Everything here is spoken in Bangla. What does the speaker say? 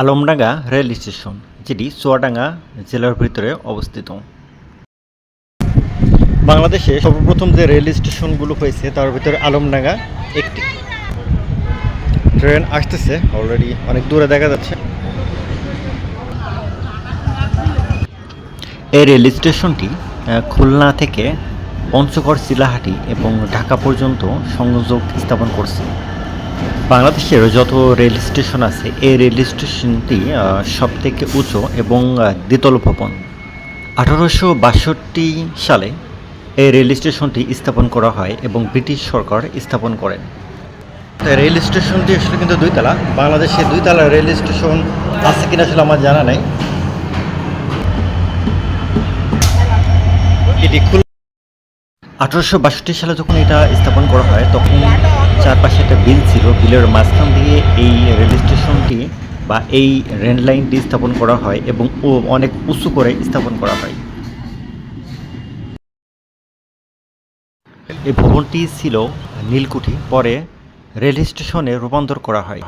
আলমডাঙ্গা রেল স্টেশন, যেটি চুয়াডাঙ্গা জেলার ভিতরে অবস্থিত। বাংলাদেশে সর্বপ্রথম যে রেল স্টেশনগুলো হয়েছে, তার ভিতরে আলমডাঙ্গা একটি। ট্রেন আসতেছে, অলরেডি অনেক দূরে দেখা যাচ্ছে। এই রেল স্টেশনটি খুলনা থেকে পঞ্চগড়, শিলাহাটি এবং ঢাকা পর্যন্ত সংযোগ স্থাপন করছে। বাংলাদেশের যত রেল স্টেশন আছে, এই রেল স্টেশনটি সব থেকে উঁচু এবং দ্বিতল ভবন। আঠারোশো বাষট্টি সালে এই রেল স্টেশনটি স্থাপন করা হয় এবং ব্রিটিশ সরকার স্থাপন করেন। রেল স্টেশনটি আসলে কিন্তু দুইতলা। বাংলাদেশে দুইতলা রেল স্টেশন আছে কিনা আসলে আমার জানা নেই। এটি আঠারোশো বাষট্টি সালে যখন এটা স্থাপন করা হয়, তখন চারপাশে একটা বিল ছিল, বিলের মাঝখান দিয়ে এই রেল স্টেশনটি বা এই রেল লাইনটি স্থাপন করা হয় এবং ও অনেক উঁচু করে স্থাপন করা হয়। এই ভবনটি ছিল নীলকুঠি, পরে রেল স্টেশনে রূপান্তর করা হয়।